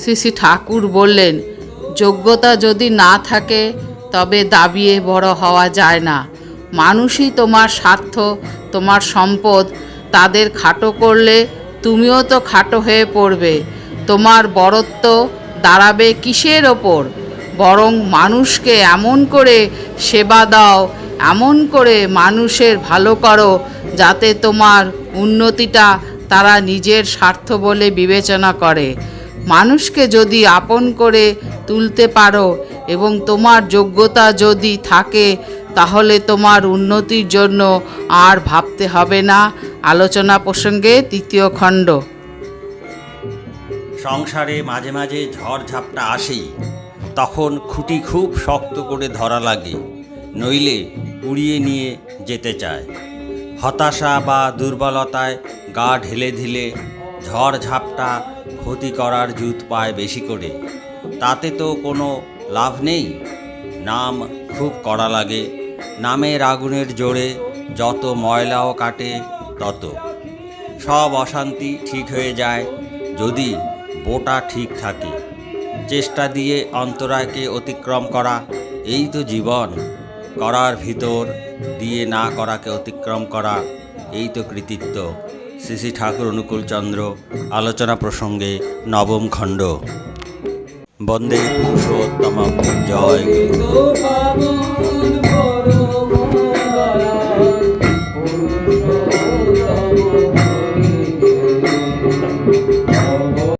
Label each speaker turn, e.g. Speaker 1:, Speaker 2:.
Speaker 1: শ্রী শ্রী ঠাকুর বললেন, যোগ্যতা যদি না থাকে, তবে দাবিয়ে বড় হওয়া যায় না। মানুষই তোমার স্বার্থ, তোমার সম্পদ, তাদের খাটো করলে তুমিও তো খাটো হয়ে পড়বে। তোমার বড়ত্ব দাঁড়াবে কিসের ওপর? বরং মানুষকে এমন করে সেবা দাও, এমন করে মানুষের ভালো করো, যাতে তোমার উন্নতিটা তারা নিজের স্বার্থ বলে বিবেচনা করে। মানুষকে যদি আপন করে তুলতে পারো এবং তোমার যোগ্যতা যদি থাকে, তাহলে তোমার উন্নতির জন্য আর ভাবতে হবে না। আলোচনা প্রসঙ্গে তৃতীয় খণ্ড।
Speaker 2: সংসারে মাঝে মাঝে ঝড় ঝাপটা তখন খুঁটি খুব শক্ত করে ধরা লাগে, নইলে উড়িয়ে নিয়ে যেতে চায়। হতাশা বা দুর্বলতায় গা ঢেলে ঢিলে ঝড় ঝাপটা ক্ষতি করার জুত পায় বেশি করে। তাতে তো কোনো লাভ নেই। নাম খুব কড়া লাগে। নামের আগুনের জোরে যত ময়লাও কাটে, তত। সব অশান্তি ঠিক হয়ে যায় যদি বোটা ঠিক থাকে। চেষ্টা দিয়ে অন্তরায়কে অতিক্রম করা, এই তো জীবন। করার ভিতর দিয়ে না করাকে অতিক্রম করা, এই তো কৃতিত্ব। শ্রী শ্রী ঠাকুর অনুকূলচন্দ্র আলোচনা প্রসঙ্গে নবম খণ্ড। বন্দে পুরুষোত্তম জয়। গুরু